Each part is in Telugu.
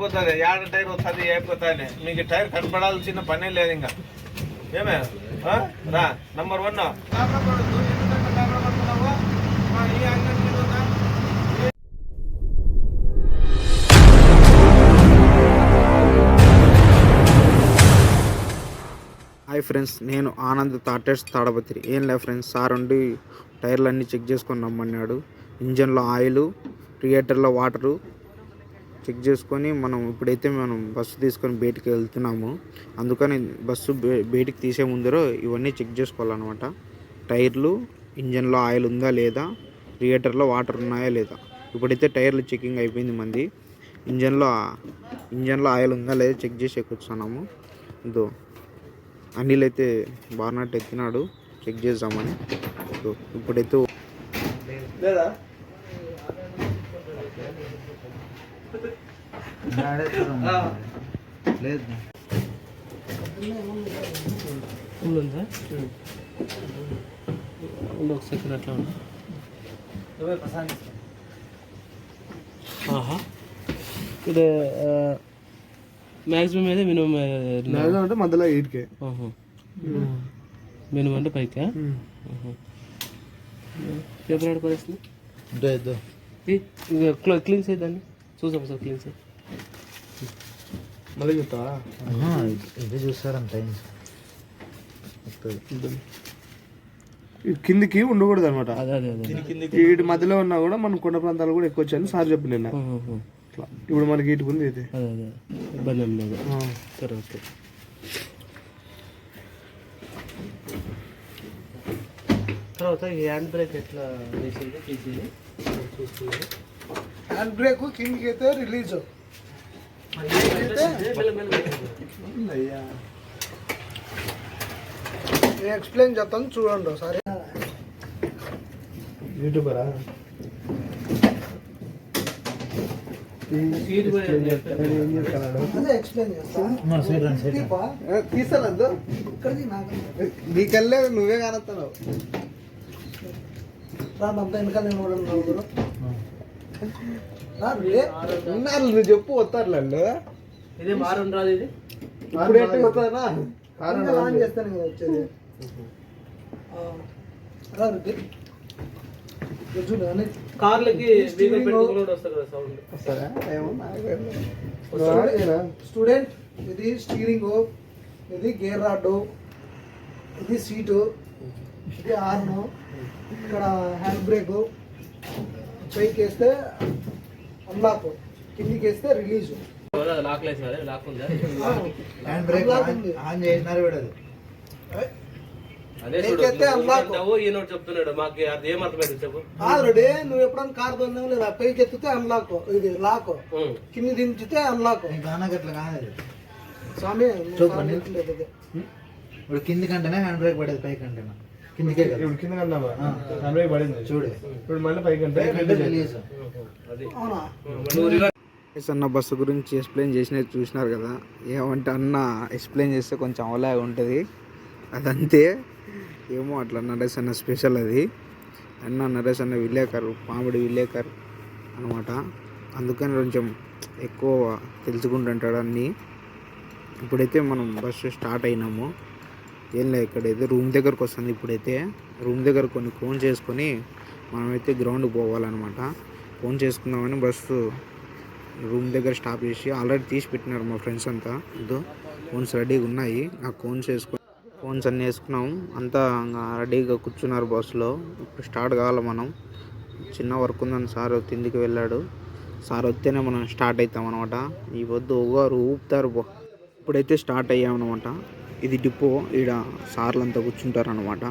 పోతుంది యాడ టైర్ వస్తుంది అయిపోతుంది మీకు టైర్ కనపడాల్సిన పనే లేదు ఇంకా. ఏమే? రా నంబర్ వన్. హాయ్ ఫ్రెండ్స్ నేను ఆనంద్ తాటర్స్ తాడపత్రి. ఏం లేదు ఫ్రెండ్స్ సార్ ఉండి టైర్లు అన్నీ చెక్ చేసుకొని రమ్మన్నాడు. ఇంజన్లో ఆయిల్ క్రియేటర్లో వాటరు చెక్ చేసుకొని మనం ఇప్పుడైతే మనం బస్సు తీసుకొని బయటికి వెళ్తున్నాము. అందుకని బస్సు బే- బయటికి తీసే ముందర ఇవన్నీ చెక్ చేసుకోవాలన్నమాట. టైర్లు ఇంజన్లో ఆయిల్ ఉందా లేదా రియేటర్లో వాటర్ ఉన్నాయా లేదా. ఇప్పుడైతే టైర్లు చెకింగ్ అయిపోయింది మంది. ఇంజన్లో ఇంజన్లో ఆయిల్ ఉందా లేదా చెక్ చేసి ఎక్కుతున్నాము. ఇదో అనిల్ అయితే బార్నట్ ఎత్తినాడు చెక్ చేద్దామని. ఇప్పుడైతే లేదా? లేదు ఉందా ఉండు ఒక సెకండ్ అట్లా ఆహా. ఇది మ్యాక్సిమం అయితే మినిమం లేదు అంటే మధ్యలో ఎయిట్కే మినిమం అంటే పైకా పేపర్ ఆడ పడేస్తుంది? క్లీన్ చేద్దాన్ని చూసాం సార్ క్లీన్ చేయి. మళ్ళీ చెప్తావా ఇది చూస్తారంట కిందికి ఉండకూడదు అనమాట అదే అదే అదే. వీటి మధ్యలో ఉన్నా కూడా మనం కొండ ప్రాంతాలు కూడా ఎక్కువ వచ్చాయని సార్ చెప్పి నిన్న. ఇప్పుడు మనకి ఇటుకు ఉంది ఇది. అదే ఇబ్బంది ఏం లేదు. సరే ఓకే. తర్వాత ఈ హ్యాండ్ బ్రేక్ ఎట్లా వేసింది? తీసేది చూసుకున్నాను హ్యాండ్ బ్రేక్ కిందికి అయితే రిలీజ్ ఎక్స్ప్లెయిన్ చేస్తాను చూడండి ఒకసారి. యూట్యూబరా? సీట్ కూడా అదే ఎక్స్ప్లెయిన్ చేస్తా. తీసాను నీకల్లే నువ్వే కానొస్తున్నావు రాదంతా వెనకాల నిలబడి నలుగురు ఉన్నారు నువ్వు చెప్పు వస్తారు వాళ్ళు ఇదే మారం రాదు ఇది. ఇప్పుడు ఎట్టు వస్తానా ఆన్ చేస్తాను కదా వచ్చేది. కార్లకి వస్తారా? ఏమో స్టూడెంట్ ఇది స్టీరింగ్ ఇది గేర్ రాడ్ ఇది సీటు ఇది హార్న్ ఇక్కడ హ్యాండ్ బ్రేక్ పైకి వేస్తే అన్లాక్ కిందికి వేస్తే రిలీజ్ లాక్ లేదు లాక్ ఉందా? హ్యాండ్ బ్రేక్ ఆన్ చేసినారు విడదు అదే పైకి ఎత్తే unlock. చూడు ఈయన చెప్తున్నాడు మాకు అది ఏం అర్థమైంది చెప్పు. ఆల్రెడీ నువ్వు ఎప్పుడైనా కార్ తోలినావు లేదా పైకి ఎత్తితే అన్లాక్ ఇది లాక్. కింది దించితే అన్లాక్ గానగట్ల కాదు స్వామి. ఇప్పుడు కింది కంటేనే హ్యాండ్ బ్రేక్ పడేది పై కంటేనా? కిందికే కదా. ఇప్పుడు కింద కన్నావా ఆ. నలభై పడింది చూడు. ఇప్పుడు మళ్ళీ పైకి అంటే అవునా? అన్న బస్సు గురించి ఎక్స్ప్లెయిన్ చేసినది చూసినారు కదా. ఏమంటే అన్న ఎక్స్ప్లెయిన్ చేస్తే కొంచెం అవలాగా ఉంటుంది. అదంతే. ఏమో అట్లా నరేష్ అన్న స్పెషల్ అది. అన్న నరేష్ అన్న విలేకరు పామిడి విలేకర్ అనమాట అందుకని కొంచెం ఎక్కువ తెలుసుకుంటుంటాడు అన్నీ. ఇప్పుడైతే మనం బస్సు స్టార్ట్ అయినాము. ఏం లేదు ఇక్కడైతే రూమ్ దగ్గరకు వస్తుంది. ఇప్పుడైతే రూమ్ దగ్గర కొన్ని ఫోన్ చేసుకొని మనమైతే గ్రౌండ్కి పోవాలన్నమాట. ఫోన్ చేసుకుందామని బస్సు రూమ్ దగ్గర స్టాప్ చేసి ఆల్రెడీ తీసి పెట్టినారు మా ఫ్రెండ్స్ అంతా. ఇదో ఫోన్స్ రెడీగా ఉన్నాయి. ఆ ఫోన్స్ వేసుకొని ఫోన్స్ అన్నీ వేసుకున్నాం. అంతా ఇంకా రెడీగా కూర్చున్నారు బస్సులో. ఇప్పుడు స్టార్ట్ కావాలి మనం. చిన్న వర్క్ ఉందని సార్ తిండికి వెళ్ళాడు. సార్ వస్తేనే మనం స్టార్ట్ అవుతాం అనమాట ఈ వద్దు ఒగారు ఊపుతారు ఇప్పుడైతే స్టార్ట్ అయ్యామన్నమాట. ఇది డిపో ఈడ సార్లు అంతా కూర్చుంటారు అనమాట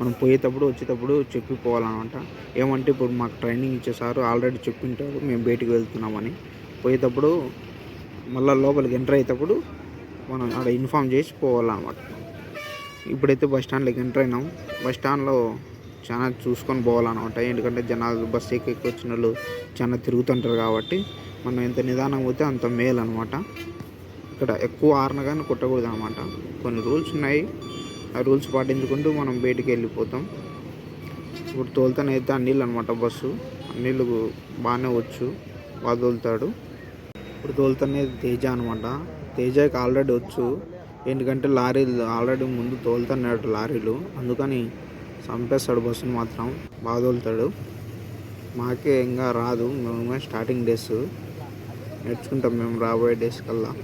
మనం పోయేటప్పుడు వచ్చేటప్పుడు చెప్పిపోవాలన్నమాట ఏమంటే ఇప్పుడు మాకు ట్రైనింగ్ ఇచ్చే సారు ఆల్రెడీ చెప్పింటారు మేము బయటికి వెళ్తున్నామని. పోయేటప్పుడు మళ్ళీ లోపలికి ఎంటర్ అయ్యేటప్పుడు మనం ఆడ ఇన్ఫామ్ చేసి పోవాలన్నమాట. ఇప్పుడైతే బస్ స్టాండ్లోకి ఎంటర్ అయినాం. బస్ స్టాండ్లో చాలా చూసుకొని పోవాలన్నమాట. ఎందుకంటే జనాలు బస్సు ఎక్కి వచ్చిన వాళ్ళు చాలా తిరుగుతుంటారు కాబట్టి మనం ఎంత నిదానం పోతే అంత మేలు అనమాట ఇక్కడ ఎక్కువ ఆరిన కానీ కొట్టకూడదు అనమాట కొన్ని రూల్స్ ఉన్నాయి. ఆ రూల్స్ పాటించుకుంటూ మనం బయటికి వెళ్ళిపోతాం. ఇప్పుడు తోలుతానైతే అన్నిళ్ళు అనమాట బస్సు. అన్నిళ్ళు బాగానే వచ్చు. బాగా తోలుతాడు. ఇప్పుడు తోలుతానే తేజ అనమాట తేజకి ఆల్రెడీ వచ్చు. ఎందుకంటే లారీలు ఆల్రెడీ ముందు తోలుతున్నాడు లారీలు. అందుకని చంపేస్తాడు బస్సును మాత్రం. బాగా తోలుతాడు. మాకే ఇంకా రాదు. మేము స్టార్టింగ్ డేస్ నేర్చుకుంటాం మేము రాబోయే డేస్ కల్లా.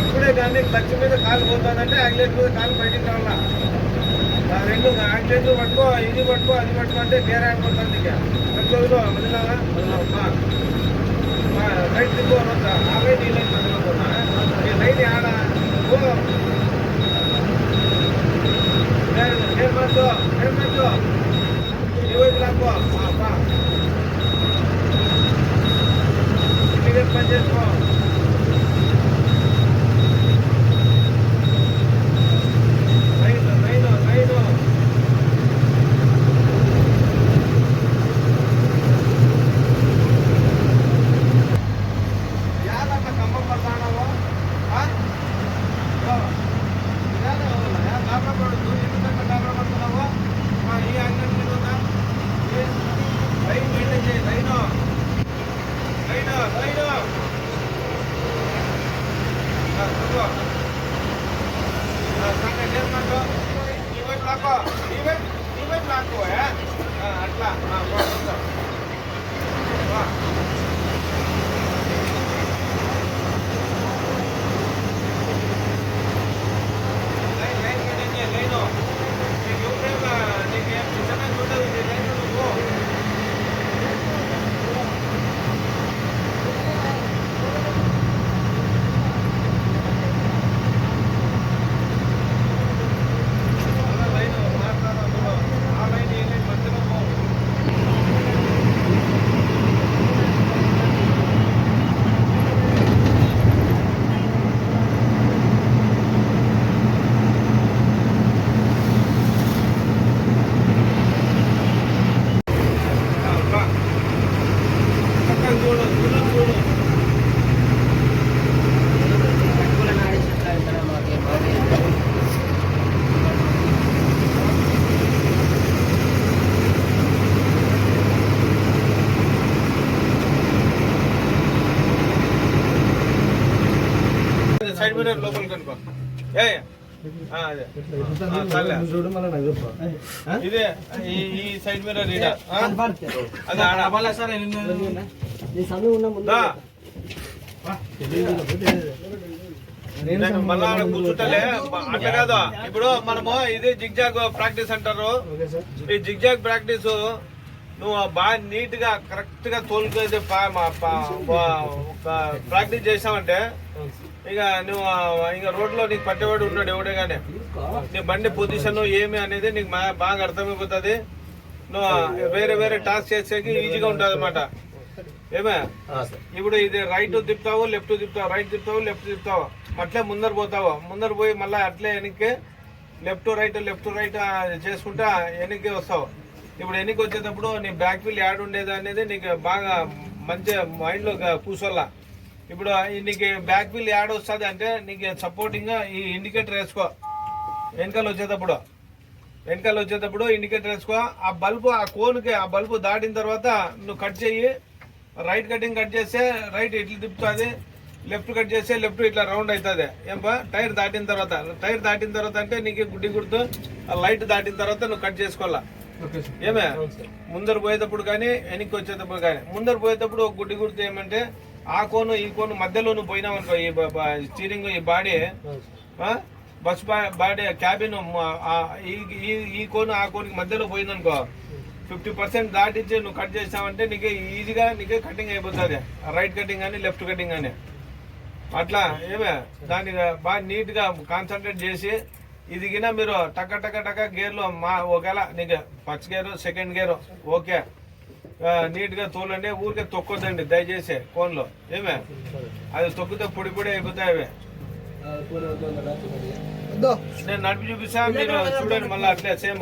ఎప్పుడే కానీ క్లచ్ మీద కాలు పోతుందంటే ఆక్లెట్ మీద కాలు బయటికి రావాలా? ఆ రెండు ఆక్లెట్ పట్టుకో ఇది పట్టుకో అది పట్టుకో అంటే గేర్ ఆడిపోతుంది ఇక. క్లచ్ వదిలో వదిలావా రైట్ తిప్పు ఈ వైపు లాక్కో ఈ వైపు ఈ వైపు లాక్కో ఏ? ఆ, అట్లా ఆ, పో, కూర్చో. వా. లైన్ లైన్ మెయింటైన్ చేయి, లైను. నీకు ఎవరైనా నీకేం డిస్టర్బెన్స్ ఉండదు ఈ లైన్లో నువ్వు అలా లైన్ మాట్లాడాలి ఆ లైన్ ఈ లైన్ మధ్యలో పో అబ్బా. పక్కన చూడు చూడు చూడు సైడ్ మిర్రర్ లోపల కనుకో ఏ ఏ. ఆ, అదే ఆ, చాలే. చూడు మళ్ళీ ఇదే ఈ ఈ సైడ్ ఈడ ఆ? అదే దా. నేను మళ్ళా కూర్చుంటలే. అట్లా కాదు. ఇప్పుడు మనము ఇది జిగ్జాగ్ ప్రాక్టీస్ అంటారు. ఈ జిగ్జాగ్ ప్రాక్టీస్ నువ్వు బాగా నీట్గా కరెక్ట్గా తోలుకేది ప్రాక్టీస్ చేసావంటే ఇక నువ్వు ఇక రోడ్లో నీకు పట్టేవాడు ఉన్నాడు ఎవడే గానీ నీ బండి పొజిషన్ ఏమి అనేది నీకు బాగా అర్థమైపోతుంది. నువ్వు వేరే వేరే టాస్క్ చేసేకి ఈజీగా ఉంటుంది అనమాట ఏమే ఇప్పుడు ఇది రైట్ తిప్పుతావు లెఫ్ట్ తిప్పుతావు రైట్ తిప్పుతావు లెఫ్ట్ తిప్పుతావు. అట్లే ముందర పోతావు. ముందర పోయి మళ్ళీ అట్లే వెనక్కి లెఫ్ట్ రైట్ లెఫ్ట్ రైట్ చేసుకుంటా వెనక్కి వస్తావు. ఇప్పుడు వెనక్కి వచ్చేటప్పుడు నీ బ్యాక్ వీల్ యాడ్ ఉండేది అనేది నీకు బాగా మంచి మైండ్లో కూర్చోాల ఇప్పుడు ఈ నీకు బ్యాక్ వీల్ యాడ్ వస్తుంది అంటే నీకు సపోర్టింగ్గా ఈ ఇండికేటర్ వేసుకో. వెనకాల వచ్చేటప్పుడు. వెనకాల వచ్చేటప్పుడు ఇండికేటర్ వేసుకో. ఆ బల్బు ఆ కోన్కి ఆ బల్బు దాటిన తర్వాత నువ్వు కట్ చెయ్యి రైట్ కటింగ్ కట్ చేస్తే రైట్ ఇట్లా తిప్పుతుంది. లెఫ్ట్ కట్ చేస్తే లెఫ్ట్ ఇట్లా రౌండ్ అవుతుంది ఏంపా టైర్ దాటిన తర్వాత. టైర్ దాటిన తర్వాత అంటే నీకు గుడ్డి గుర్తు. ఆ లైట్ దాటిన తర్వాత నువ్వు కట్ చేసుకోవాలా? ఏమే? ముందర పోయేటప్పుడు కానీ వెనక్కి వచ్చేటప్పుడు కానీ. ముందర పోయేటప్పుడు ఒక గుడ్డి గుర్తు ఏమంటే ఆ కోను ఈ కోను మధ్యలో నువ్వు పోయినావు అనుకో ఈ స్టీరింగ్ ఈ బాడీ బస్ బాడీ క్యాబిన్ ఈ ఈ- కోను ఆ కోనికి మధ్యలో పోయిందనుకో ఫిఫ్టీ పర్సెంట్ దాటించి నువ్వు కట్ చేసావంటే నీకు ఈజీగా నీకు కటింగ్ అయిపోతుంది. రైట్ కటింగ్ కానీ లెఫ్ట్ కటింగ్ కానీ అట్లా ఏమే? దాన్ని బాగా నీట్గా కాన్సన్ట్రేట్ చేసి ఇదిగినా మీరు టక టక టక గేర్లో మా ఒకవేళ నీకు first gear second gear okay. నీట్గా తోలండి ఊరికే తొక్కొద్దండి దయచేసి ఫోన్లో. ఏమే? అది తొక్కితే పొడి పొడి అయిపోతాయి అవి. నేను నడిపి చూపిస్తా మీరు చూడండి మళ్ళీ అట్లే సేమ్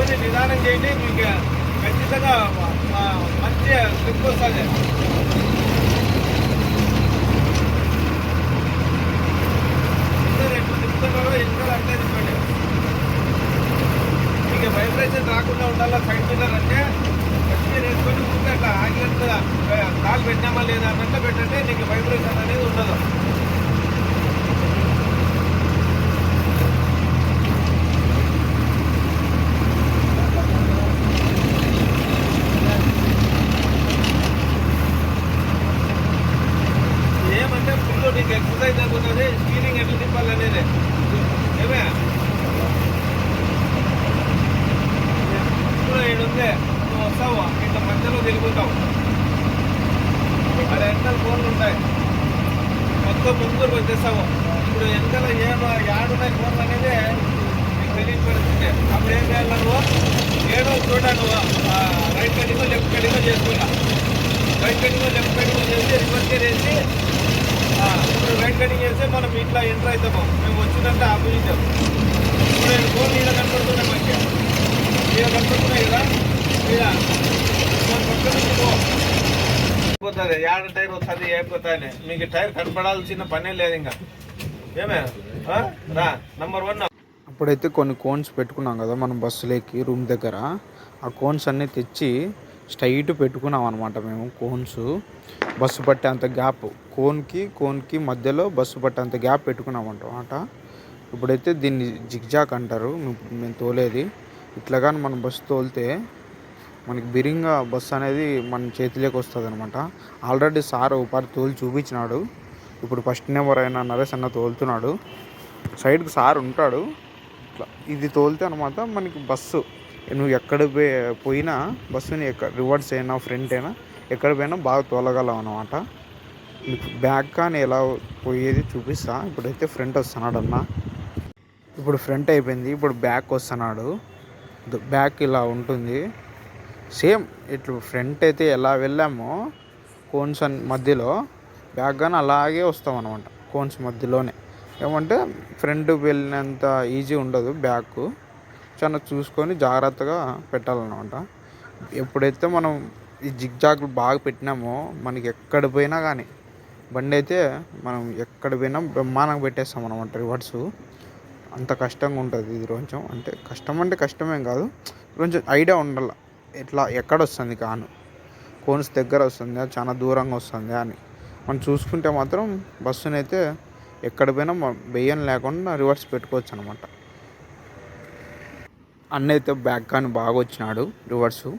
కొంచెం నిదానం చేయండి మీకు ఖచ్చితంగా ఆ, మంచి గ్రిప్ వస్తుంది. అట్లే తిప్పండి మీకు వైబ్రేషన్ రాకుండా ఉండాలా సైడ్ మిల్లర్ అంటే గట్టిగా వేసుకొని ముందు అట్లా ఆగినట్టుగా కాలు పెట్టినామా లేదా అన్నట్లు పెట్టండి నీకు వైబ్రేషన్ అనేది ఉండదు ఏమంటే ఫుల్ నీకు ఎక్సర్సైజ్ అవుతున్నది స్టీరింగ్ ఎట్లా తిప్పాలనేది ఏమే ఇప్పుడు ఈడు ఉంది నువ్వు వస్తావు ఇట్లా మధ్యలో వెళ్ళిపోతావు అక్కడ వెనకాల ఫోన్లు ఉంటాయి మొత్తం ముందుకు వచ్చేస్తావు ఇప్పుడు వెనకాల ఏం యాడున్నాయి ఫోన్లు అనేది మీకు తెలియపడుతుంది అప్పుడు ఏం చేయాలి నువ్వు? ఏడో చోట నువ్వు రైట్ కటింగ్ లెఫ్ట్ కటింగ్ చేసుకున్నా. రైట్ కటింగ్ లెఫ్ట్ కటింగ్ చేసి రివర్స్ చేసి ఇప్పుడు రైట్ కటింగ్ చేస్తే మనం ఇట్లా ఎంటర్ అవుతాము. మేము వచ్చిందంటే ఆపోజిట్ ఇప్పుడు నేను ఫోన్ ఇలా కనపడుతున్నాయి మంచిగా. ఇలా కనపడుతున్నాయి కదా? ఇలా అయిపోతుంది యాడ టైర్ వస్తుంది అయిపోతాయి మీకు టైర్ కనపడాల్సిన పనే లేదు ఇంకా. ఏమే? రా నంబర్ వన్ అప్పుడైతే కొన్ని కోన్స్ పెట్టుకున్నాం కదా మనం బస్సులోకి రూమ్ దగ్గర. ఆ కోన్స్ అన్నీ తెచ్చి స్ట్రైట్ పెట్టుకున్నాం అనమాట మేము కోన్స్ బస్సు పట్టేంత గ్యాప్ కోన్కి కోన్కి మధ్యలో బస్సు పట్టేంత గ్యాప్ పెట్టుకున్నాం అనమాట ఇప్పుడైతే దీన్ని జిగ్జాక్ అంటారు మేము తోలేది. ఇట్లా కానీ మనం బస్సు తోలితే మనకి బిరింగా బస్సు అనేది మన చేతిలోకి వస్తుంది అనమాట ఆల్రెడీ సార్ ఒకసారి తోలి చూపించినాడు. ఇప్పుడు ఫస్ట్ నెంబర్ అయినా నరేష్ అన్న తోలుతున్నాడు. సైడ్కి సార్ ఉంటాడు. ఇట్లా ఇది తోలితే అనమాట మనకి బస్సు. నువ్వు ఎక్కడ పోయి- పోయినా బస్సుని ఎక్కడ రివర్స్ అయినా ఫ్రంట్ అయినా ఎక్కడ పోయినా బాగా తోలగలం అనమాట నీకు బ్యాక్ కానీ ఎలా పోయేది చూపిస్తా. ఇప్పుడైతే ఫ్రంట్ వస్తున్నాడు అన్న ఇప్పుడు ఫ్రంట్ అయిపోయింది. ఇప్పుడు బ్యాక్ వస్తున్నాడు. బ్యాక్ ఇలా ఉంటుంది. సేమ్ ఇట్లు ఫ్రంట్ అయితే ఎలా వెళ్ళామో కోన్స్ అన్- మధ్యలో బ్యాక్ కానీ అలాగే వస్తాం అనమాట కోన్స్ మధ్యలోనే. ఏమంటే ఫ్రంట్ వెళ్ళినంత ఈజీ ఉండదు బ్యాక్ చాలా చూసుకొని జాగ్రత్తగా పెట్టాలన్నమాట. ఎప్పుడైతే మనం ఈ జిగ్జాగ్లు బాగా పెట్టినామో మనకి ఎక్కడ పోయినా కానీ బండి అయితే మనం ఎక్కడ పోయినా బ్రహ్మాండంగా పెట్టేస్తాం అనమాట రివర్స్ అంత కష్టంగా ఉంటుంది ఇది కొంచెం అంటే కష్టం అంటే కష్టమేం కాదు కొంచెం ఐడియా ఉండాలి. ఎట్లా ఎక్కడ వస్తుంది కాను? కోన్స్ దగ్గర వస్తుందా చాలా దూరంగా వస్తుందా అని. మనం చూసుకుంటే మాత్రం బస్సుని అయితే ఎక్కడ పోయినా బెయ్యం లేకుండా రివర్స్ పెట్టుకోవచ్చు అనమాట అన్న అయితే బ్యాక్ కానీ బాగా వచ్చినాడు రివర్సు.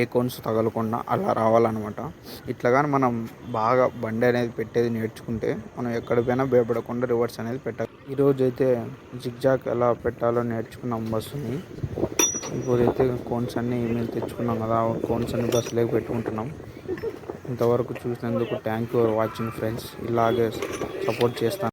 ఏ కోన్స్ తగలకుండా అలా రావాలన్నమాట ఇట్లా కానీ మనం బాగా బండి అనేది పెట్టేది నేర్చుకుంటే మనం ఎక్కడికైనా భయపడకుండా రివర్స్ అనేది పెట్టాలి ఈరోజు అయితే జిగ్జాక్ ఎలా పెట్టాలో నేర్చుకున్నాం బస్సుని. ఇప్పుడైతే కోన్స్ అన్ని మేము తెచ్చుకున్నాం కదా కోన్స్ అన్ని బస్సులోకి పెట్టుకుంటున్నాం. ఇంతవరకు చూసినందుకు thank you for watching friends ఇలాగే సపోర్ట్ చేస్తాను.